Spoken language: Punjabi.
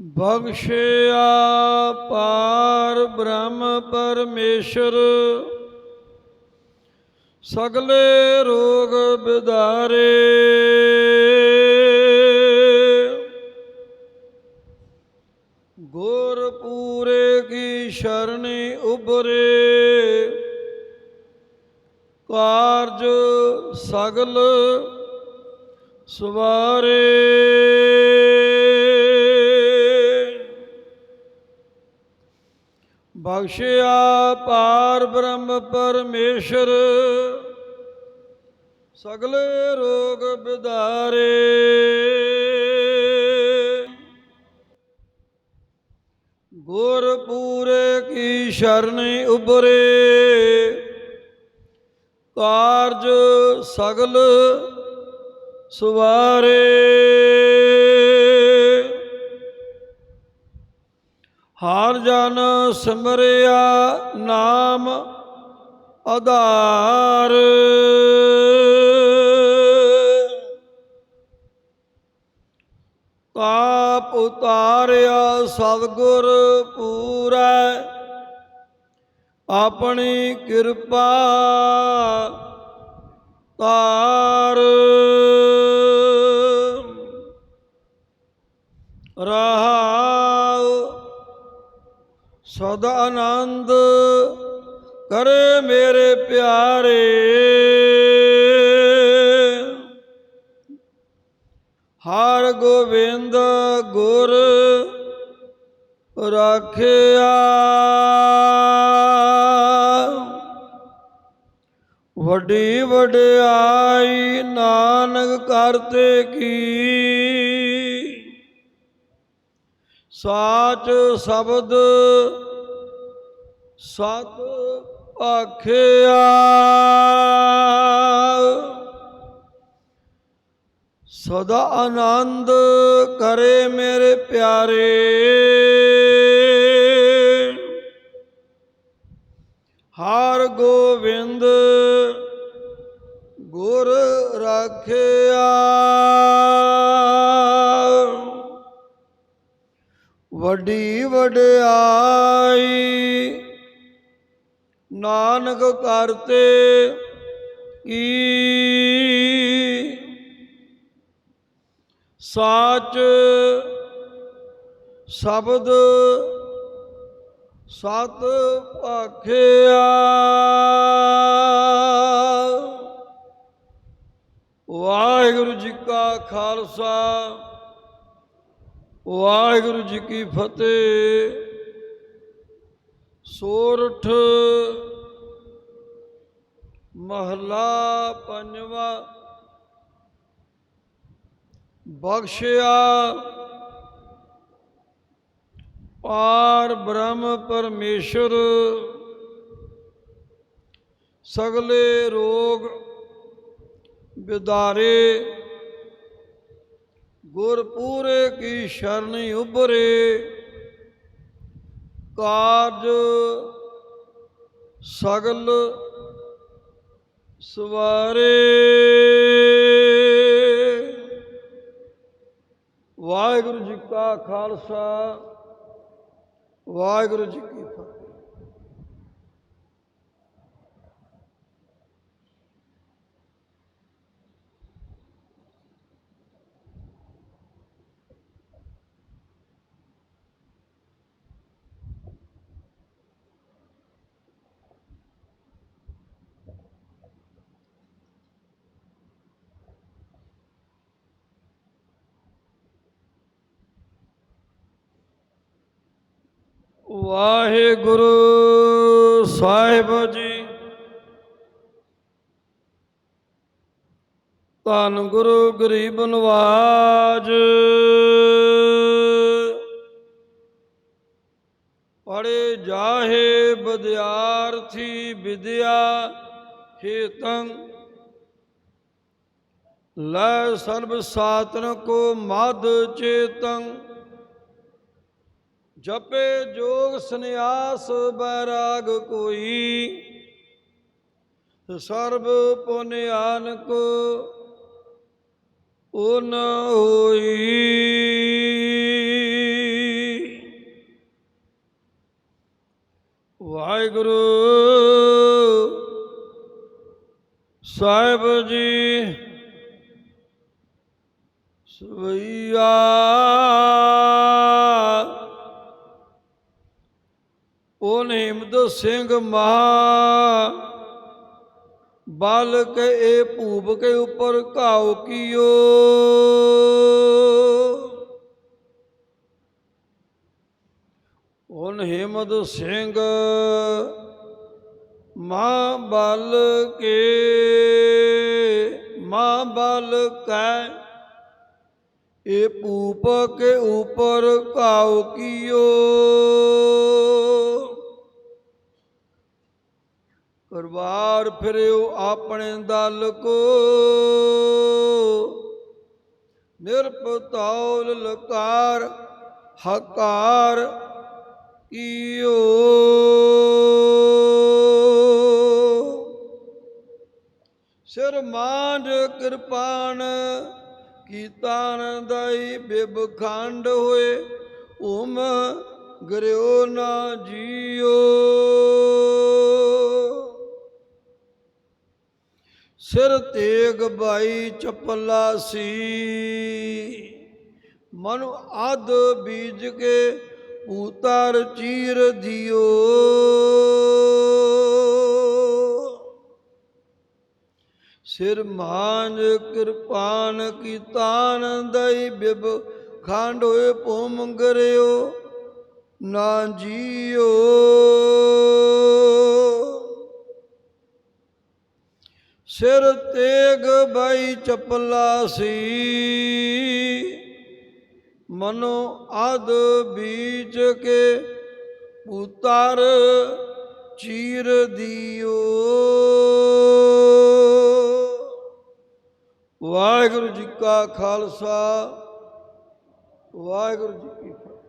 ਬਖਸ਼ਿਆ ਪਾਰ ਬ੍ਰਹਮ ਪਰਮੇਸ਼ਰ। ਸਗਲੇ ਰੋਗ ਬਿਦਾਰੇ। ਗੁਰ ਪੂਰੇ ਕੀ ਸ਼ਰਣੀ ਉਬਰੇ ਕਾਰਜ ਸਗਲ ਸਵਾਰੇ। ਬਖਸ਼ਿਆ ਪਾਰ ਬ੍ਰਹਮ ਪਰਮੇਸ਼ਰ। ਸਗਲੇ ਰੋਗ ਬਿਦਾਰੇ। ਗੁਰ ਪੂਰੇ ਕੀ ਸ਼ਰਨ ਉਬਰੇ ਕਾਰਜ ਸਗਲ ਸੁਵਾਰੇ। ਹਰ ਜਨ ਸਿਮਰਿਆ ਨਾਮ ਆਧਾਰ। ਤਾਪ ਉਤਾਰਿਆ ਸਤਿਗੁਰ ਪੂਰਾ ਆਪਣੀ ਕਿਰਪਾ ਤਾ ਸਦਾ ਆਨੰਦ ਕਰੇ ਮੇਰੇ ਪਿਆਰੇ। ਹਰ ਗੋਬਿੰਦ ਗੁਰ ਰਾਖਿਆ। ਵੱਡੀ ਵਡਿਆਈ ਨਾਨਕ ਕਰਤੇ ਕੀ। ਸਾਚ ਸ਼ਬਦ ਸਤ ਆਖਿਆ। ਸਦਾ ਆਨੰਦ ਕਰੇ ਮੇਰੇ ਪਿਆਰੇ। ਹਰ ਗੋਬਿੰਦ ਗੁਰ ਰਾਖਿਆ। ਵੱਡੀ ਵਡਿਆ ਨਾਨਕ ਕਰਤੇ ਕੀ ਸਾਚ ਸ਼ਬਦ ਸਤ ਆਖਿਆ ਵਾਹਿਗੁਰੂ ਜੀ ਕਾ ਖਾਲਸਾ, ਵਾਹਿਗੁਰੂ ਜੀ ਕੀ ਫਤਿਹ। ਸੋਰਠ ਮਹਲਾ ਪੰਜਵਾ ਬਖਸ਼ਿਆ ਪਾਰ ਬ੍ਰਹਮ ਪਰਮੇਸ਼ਰ ਸਗਲੇ ਰੋਗ ਵਿਦਾਰੇ ਗੁਰ ਪੂਰੇ ਕੀ ਸ਼ਰਣੀ ਉਬਰੇ ਕਾਰਜ ਸਗਲ ਸਵਾਰੇ। ਵਾਹਿਗੁਰੂ ਜੀ ਕਾ ਖਾਲਸਾ ਵਾਹਿਗੁਰੂ ਜੀ ਕੀ ਫਤਿਹ ਵਾਹਿਗੁਰੂ ਸਾਹਿਬ ਜੀ। ਧੰਨ ਗੁਰੂ ਗਰੀਬ ਨਵਾਜ। ਪੜੇ ਜਾਹੇ ਵਿਦਿਆਰਥੀ ਵਿਦਿਆ ਹੇਤੰ। ਲੈ ਸਰਬ ਸਾਤਨ ਕੋ ਮਦ ਚੇਤੰ। ਜਪੇ ਜੋਗ ਸੰਨਿਆਸ ਬੈਰਾਗ ਕੋਈ। ਸਰਬ ਪੁਨਿਆਨਕ ਉਨ ਹੋਈ। ਵਾਹਿਗੁਰੂ ਸਾਹਿਬ ਜੀ ਸਵਈਆ। ਸਿੰਘ ਮਹਾ, ਬਲ ਕੇ ਇਹ ਭੂਪ ਕੇ ਉੱਪਰ ਘਾਉ ਕੀਓ। ਉਨ ਹਿੰਮਤ ਸਿੰਘ ਮਾਂ ਬਲ ਕੇ ਮਾਂ ਬਲ ਕੈ ਇਹ ਪੂਪ ਕੇ ਉਪਰ ਘਾਉ ਕੀਓ। ਕਰਵਾਰ ਫਿਰਿਓ ਆਪਣੇ ਦਲ ਕੋ। ਨਿਰਪਤੌਲ ਲਕਾਰ ਹਕਾਰ ਕੀਓ। ਸਿਰ ਮਾਂਡ ਕਿਰਪਾਨ ਕੀਤਾਨ ਦਾਈ ਬਿਬ ਖੰਡ ਹੋਏ, ਉਮ ਗਰਿਓ ਨਾ ਜੀਓ। ਸਿਰ ਤੇਗ ਬਾਈ ਚਪਲਾ ਸੀ। ਮਨ ਆਦ ਬੀਜ ਕੇ ਉਤਾਰ ਚੀਰ ਦਿਓ। ਸਿਰ ਮਾਂਜ ਕਿਰਪਾਨ ਕੀ ਤਾਨ ਦਈ ਬਿਬ ਖੰਡ ਹੋਏ ਭੂਮ ਗਰਿਓ ਨਾ ਜੀਓ। ਸਿਰ ਤੇਗ ਬਾਈ ਚਪਲਾ ਸੀ। ਮਨੋ ਅਦ ਬੀਜ ਕੇ ਉਤਰ ਚੀਰ ਦਿਓ। ਵਾਹਿਗੁਰੂ ਜੀ ਕਾ ਖਾਲਸਾ, ਵਾਹਿਗੁਰੂ ਜੀ ਕੀ ਫਤਿਹ।